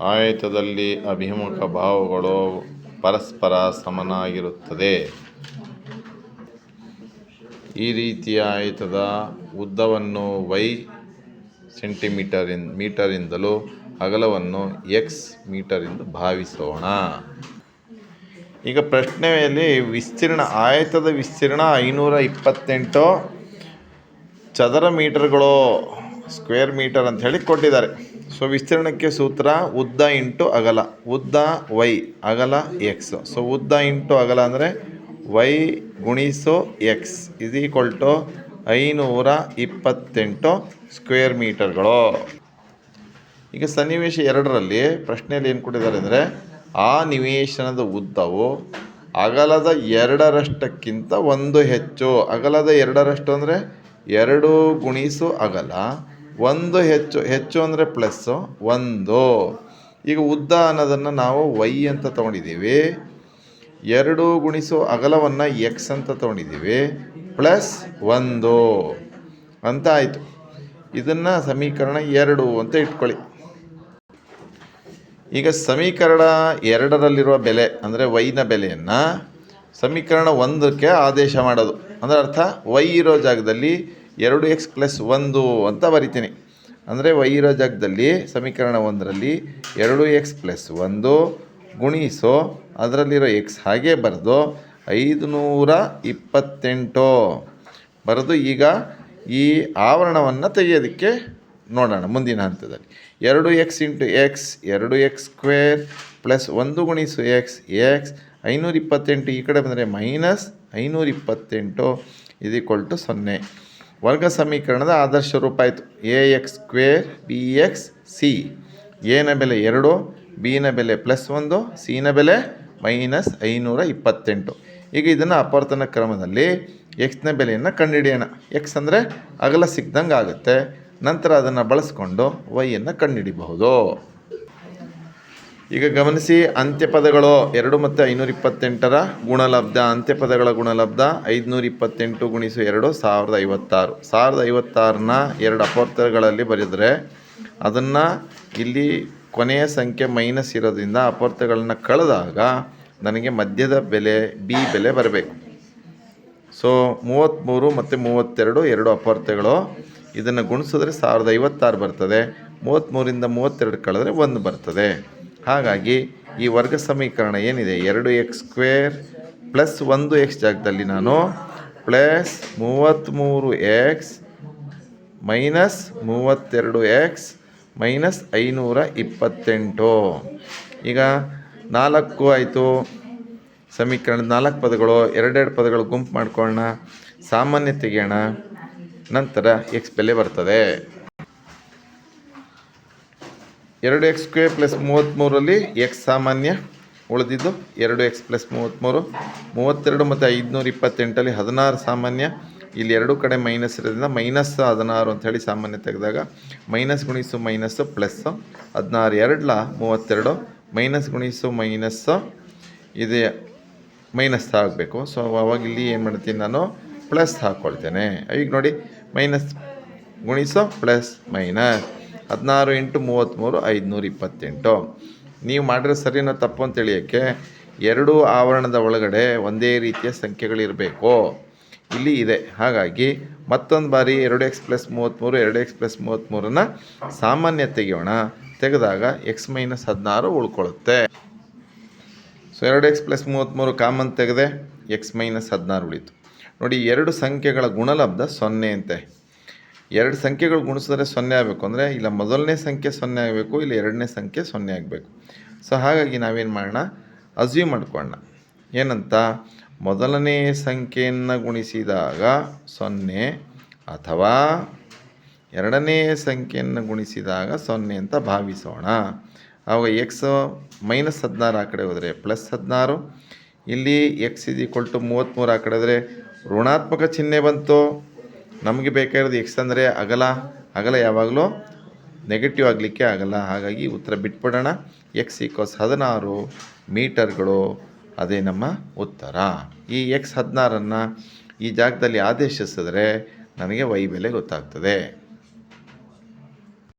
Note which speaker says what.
Speaker 1: ಆಯತದಲ್ಲಿ ಅಭಿಮುಖ ಭಾವಗಳು ಪರಸ್ಪರ ಸಮನಾಗಿರುತ್ತದೆ. ಈ ರೀತಿಯ ಆಯತದ ಉದ್ದವನ್ನು ವೈ ಸೆಂಟಿಮೀಟರ್ ಮೀಟರಿಂದಲೂ ಅಗಲವನ್ನು ಎಕ್ಸ್ ಮೀಟರಿಂದ ಭಾವಿಸೋಣ. ಈಗ ಪ್ರಶ್ನೆಯಲ್ಲಿ ವಿಸ್ತೀರ್ಣ, ಆಯತದ ವಿಸ್ತೀರ್ಣ ಐನೂರ ಇಪ್ಪತ್ತೆಂಟು ಚದರ ಮೀಟರ್ಗಳು ಸ್ಕ್ವೇರ್ ಮೀಟರ್ ಅಂತ ಹೇಳಿ ಕೊಟ್ಟಿದ್ದಾರೆ. ಸೊ ವಿಸ್ತೀರ್ಣಕ್ಕೆ ಸೂತ್ರ ಉದ್ದ ಇಂಟು ಅಗಲ. ಉದ್ದ ವೈ, ಅಗಲ ಎಕ್ಸ್ ಸೊ ಉದ್ದ ಇಂಟು ಅಗಲ ಅಂದರೆ ವೈ ಗುಣಿಸು ಎಕ್ಸ್ ಇಸ್ ಈಕ್ವಲ್ ಟು ಐನೂರ ಇಪ್ಪತ್ತೆಂಟು ಸ್ಕ್ವೇರ್ ಮೀಟರ್ಗಳು. ಈಗ ಸನ್ನಿವೇಶ ಎರಡರಲ್ಲಿ ಪ್ರಶ್ನೆಯಲ್ಲಿ ಏನು ಕೊಟ್ಟಿದ್ದಾರೆ ಅಂದರೆ ಆ ನಿವೇಶನದ ಉದ್ದವು ಅಗಲದ ಎರಡರಷ್ಟಕ್ಕಿಂತ ಒಂದು ಹೆಚ್ಚು. ಅಗಲದ ಎರಡರಷ್ಟು ಅಂದರೆ ಎರಡು ಗುಣಿಸು ಅಗಲ ಒಂದು ಹೆಚ್ಚು ಹೆಚ್ಚು ಅಂದರೆ ಪ್ಲಸ್ಸು, ಒಂದು. ಈಗ ಉದ್ದ ಅನ್ನೋದನ್ನು ನಾವು ವೈ ಅಂತ ತೊಗೊಂಡಿದ್ದೀವಿ. ಎರಡು ಗುಣಿಸು ಅಗಲವನ್ನು ಎಕ್ಸ್ ಅಂತ ತೊಗೊಂಡಿದ್ದೀವಿ. ಪ್ಲಸ್ ಒಂದು. ಅಂತ ಆಯಿತು. ಇದನ್ನು ಸಮೀಕರಣ ಎರಡು ಅಂತ ಇಟ್ಕೊಳ್ಳಿ. ಈಗ ಸಮೀಕರಣ ಎರಡರಲ್ಲಿರುವ ಬೆಲೆ ಅಂದರೆ ವೈನ ಬೆಲೆಯನ್ನು ಸಮೀಕರಣ ಒಂದಕ್ಕೆ ಆದೇಶ ಮಾಡೋದು. ಅಂದರೆ ಅರ್ಥ, ವೈ ಇರೋ ಜಾಗದಲ್ಲಿ ಎರಡು ಎಕ್ಸ್ ಪ್ಲಸ್ ಒಂದು ಅಂತ ಬರಿತೀನಿ. ಅಂದರೆ ವೈ ಇರೋ ಜಾಗದಲ್ಲಿ ಸಮೀಕರಣ ಒಂದರಲ್ಲಿ ಎರಡು ಎಕ್ಸ್ ಪ್ಲಸ್ ಒಂದು ಗುಣಿಸೋ ಅದರಲ್ಲಿರೋ ಎಕ್ಸ್ ಹಾಗೆ ಬರೆದು ಐದುನೂರ ಇಪ್ಪತ್ತೆಂಟು. ಬರೆದು ಈಗ ಈ ಆವರಣವನ್ನು ತೆಗೆಯೋದಕ್ಕೆ ನೋಡೋಣ ಮುಂದಿನ ಹಂತದಲ್ಲಿ. ಎರಡು ಎಕ್ಸ್ ಇಂಟು ಎಕ್ಸ್ ಎರಡು ಎಕ್ಸ್ ಸ್ಕ್ವೇರ್ ಪ್ಲಸ್ ಒಂದು ಗುಣಿಸು ಎಕ್ಸ್ ಎಕ್ಸ್ ಐನೂರ ಇಪ್ಪತ್ತೆಂಟು ಈ ಕಡೆ ಬಂದರೆ ಮೈನಸ್ ಐನೂರ ಇಪ್ಪತ್ತೆಂಟು ಇದು ಟು ಸೊನ್ನೆ. ವರ್ಗ ಸಮೀಕರಣದ ಆದರ್ಶ ರೂಪ ಆಯಿತು. A X square B X C ಎನ ಬೆಲೆ ಎರಡು ಬಿನ ಬೆಲೆ ಪ್ಲಸ್ ಒಂದು ಸಿನ ಬೆಲೆ ಮೈನಸ್ ಐನೂರ ಇಪ್ಪತ್ತೆಂಟು. ಈಗ ಇದನ್ನು ಅಪವರ್ತನ ಕ್ರಮದಲ್ಲಿ ಎಕ್ಸ್ನ ಬೆಲೆಯನ್ನು ಕಂಡುಹಿಡಿಯೋಣ. ಎಕ್ಸ್ ಅಂದರೆ ಅಗಲ ಸಿಕ್ದಂಗೆ ಆಗುತ್ತೆ ನಂತರ ಅದನ್ನು ಬಳಸ್ಕೊಂಡು ವೈಯನ್ನು ಕಂಡುಹಿಡಿಬಹುದು. ಈಗ ಗಮನಿಸಿ ಅಂತ್ಯಪದಗಳು ಎರಡು ಮತ್ತು ಐನೂರ ಇಪ್ಪತ್ತೆಂಟರ ಗುಣಲಬ್ಧ ಅಂತ್ಯಪದಗಳ ಗುಣಲಬ್ಧ ಐದುನೂರ ಇಪ್ಪತ್ತೆಂಟು ಗುಣಿಸು ಎರಡು, ಸಾವಿರದ ಐವತ್ತಾರು. ಸಾವಿರದ ಐವತ್ತಾರನ್ನ ಎರಡು ಅಪವರ್ತಗಳಲ್ಲಿ ಬರೆದರೆ ಅದನ್ನು ಇಲ್ಲಿ ಕೊನೆಯ ಸಂಖ್ಯೆ ಮೈನಸ್ ಇರೋದ್ರಿಂದ ಅಪವರ್ತಗಳನ್ನು ಕಳೆದಾಗ ನನಗೆ ಮಧ್ಯದ ಬೆಲೆ, ಬಿ ಬೆಲೆ ಬರಬೇಕು. ಸೊ ಮೂವತ್ತ್ಮೂರು ಮತ್ತು ಮೂವತ್ತೆರಡು ಎರಡು ಅಪವರ್ತಗಳು ಇದನ್ನು ಗುಣಿಸಿದ್ರೆ ಸಾವಿರದ ಐವತ್ತಾರು ಬರ್ತದೆ. ಮೂವತ್ತ್ಮೂರಿಂದ ಮೂವತ್ತೆರಡು ಕಳೆದ್ರೆ ಒಂದು ಬರ್ತದೆ. ಹಾಗಾಗಿ ಈ ವರ್ಗ ಸಮೀಕರಣ ಏನಿದೆ? ಎರಡು ಎಕ್ಸ್ ಸ್ಕ್ವೇರ್ ಪ್ಲಸ್ ಒಂದು ಎಕ್ಸ್ ಜಾಗದಲ್ಲಿ ನಾನು ಪ್ಲಸ್ ಮೂವತ್ತ್ಮೂರು ಎಕ್ಸ್ ಮೈನಸ್ ಮೂವತ್ತೆರಡು ಎಕ್ಸ್ ಮೈನಸ್ ಐನೂರ ಇಪ್ಪತ್ತೆಂಟು. ಈಗ ನಾಲ್ಕು ಆಯಿತು. ಸಮೀಕರಣದ ನಾಲ್ಕು ಪದಗಳು, ಎರಡೆರಡು ಪದಗಳು ಗುಂಪು ಮಾಡ್ಕೊಳ್ಳೋಣ. ಸಾಮಾನ್ಯ ತೆಗೆಯೋಣ. ನಂತರ ಎಕ್ಸ್ ಬೆಲೆ ಬರ್ತದೆ. ಎರಡು ಎಕ್ಸ್ ಸ್ಕ್ವೇರ್ ಪ್ಲಸ್ ಮೂವತ್ತ್ಮೂರಲ್ಲಿ ಎಕ್ಸ್ ಸಾಮಾನ್ಯ ಉಳಿದಿದ್ದು ಎರಡು ಎಕ್ಸ್ ಪ್ಲಸ್ ಮೂವತ್ತ್ಮೂರು ಮೂವತ್ತೆರಡು ಮತ್ತು ಐದುನೂರ ಇಪ್ಪತ್ತೆಂಟಲ್ಲಿ ಹದಿನಾರು ಸಾಮಾನ್ಯ. ಇಲ್ಲಿ ಎರಡು ಕಡೆ ಮೈನಸ್ ಇರೋದ್ರಿಂದ ಮೈನಸ್ ಹದಿನಾರು ಅಂಥೇಳಿ ಸಾಮಾನ್ಯ ತೆಗೆದಾಗ ಮೈನಸ್ ಗುಣಿಸು ಮೈನಸ್ಸು ಪ್ಲಸ್ಸು ಹದಿನಾರು, ಎರಡ್ಲ ಮೂವತ್ತೆರಡು, ಮೈನಸ್ ಗುಣಿಸು ಮೈನಸ್ಸು ಇದೆ, ಮೈನಸ್ ಆಗಬೇಕು. ಸೊ ಅವಾಗ ಇಲ್ಲಿ ಏನು ಮಾಡ್ತೀನಿ ನಾನು? ಪ್ಲಸ್ ಹಾಕ್ಕೊಳ್ತೇನೆ ಈಗ ನೋಡಿ, ಮೈನಸ್ ಗುಣಿಸು ಪ್ಲಸ್ ಮೈನಸ್. ಹದಿನಾರು ಇಂಟು ಮೂವತ್ತ್ಮೂರು, ಐದುನೂರ ಇಪ್ಪತ್ತೆಂಟು. ನೀವು ಮಾಡಿರೋ ಸರಿನೋ ತಪ್ಪು ಅಂತ ತಿಳಿಯೋಕ್ಕೆ ಎರಡೂ ಆವರಣದ ಒಳಗಡೆ ಒಂದೇ ರೀತಿಯ ಸಂಖ್ಯೆಗಳಿರಬೇಕು. ಇಲ್ಲಿ ಇದೆ. ಹಾಗಾಗಿ ಮತ್ತೊಂದು ಬಾರಿ ಎರಡು ಎಕ್ಸ್ ಪ್ಲಸ್ ಮೂವತ್ತ್ಮೂರು, ಎರಡು ಎಕ್ಸ್ ಪ್ಲಸ್ ಮೂವತ್ತ್ಮೂರನ್ನು ಸಾಮಾನ್ಯ ತೆಗೆಯೋಣ ತೆಗೆದಾಗ ಎಕ್ಸ್ ಮೈನಸ್ ಹದಿನಾರು ಉಳ್ಕೊಳ್ಳುತ್ತೆ. ಸೊ, ಎರಡು ಎಕ್ಸ್ ಪ್ಲಸ್ ಮೂವತ್ತ್ಮೂರು ಕಾಮನ್ ತೆಗೆದೆ ಎಕ್ಸ್ ಮೈನಸ್ ಹದಿನಾರು ಉಳಿತು. ನೋಡಿ, ಎರಡು ಸಂಖ್ಯೆಗಳ ಗುಣಲಬ್ಧ ಸೊನ್ನೆ ಅಂತೆ. ಎರಡು ಸಂಖ್ಯೆಗಳು ಗುಣಿಸಿದ್ರೆ ಸೊನ್ನೆ ಆಗಬೇಕು. ಅಂದರೆ ಇಲ್ಲ ಮೊದಲನೇ ಸಂಖ್ಯೆ ಸೊನ್ನೆ ಆಗಬೇಕು, ಇಲ್ಲ ಎರಡನೇ ಸಂಖ್ಯೆ ಸೊನ್ನೆ ಆಗಬೇಕು. ಸೊ ಹಾಗಾಗಿ ನಾವೇನು ಮಾಡೋಣ? ಅಸ್ಯೂಮ್ ಮಾಡ್ಕೊಳ್ಳೋಣ. ಏನಂತ? ಮೊದಲನೇ ಸಂಖ್ಯೆಯನ್ನು ಗುಣಿಸಿದಾಗ ಸೊನ್ನೆ ಅಥವಾ ಎರಡನೇ ಸಂಖ್ಯೆಯನ್ನು ಗುಣಿಸಿದಾಗ ಸೊನ್ನೆ ಅಂತ ಭಾವಿಸೋಣ. ಆವಾಗ ಎಕ್ಸ್ ಮೈನಸ್ ಹದಿನಾರು ಆ ಕಡೆ ಹೋದರೆ ಪ್ಲಸ್ ಹದಿನಾರು. ಇಲ್ಲಿ ಎಕ್ಸ್ ಇದು ಈಕ್ವಲ್ ಟು ಮೂವತ್ತ್ಮೂರು ಆ ಕಡೆ ಹೋದರೆ ಋಣಾತ್ಮಕ ಚಿಹ್ನೆ ಬಂತು. ನಮಗೆ ಬೇಕಾಗಿರೋದು ಎಕ್ಸ್ ಅಂದರೆ ಅಗಲ ಅಗಲ ಯಾವಾಗಲೂ ನೆಗೆಟಿವ್ ಆಗಲಿಕ್ಕೆ ಆಗಲ್ಲ ಹಾಗಾಗಿ ಉತ್ತರ ಬಿಟ್ಬಿಡೋಣ. ಎಕ್ಸ್ ಈಕ್ವಲ್ಸ್ ಹದಿನಾರು ಮೀಟರ್ಗಳು. ಅದೇ ನಮ್ಮ ಉತ್ತರ. ಈ ಎಕ್ಸ್ ಹದಿನಾರನ್ನು ಈ ಜಾಗದಲ್ಲಿ ಆದೇಶಿಸಿದ್ರೆ ನನಗೆ ವೈ ಬೆಲೆ ಗೊತ್ತಾಗ್ತದೆ.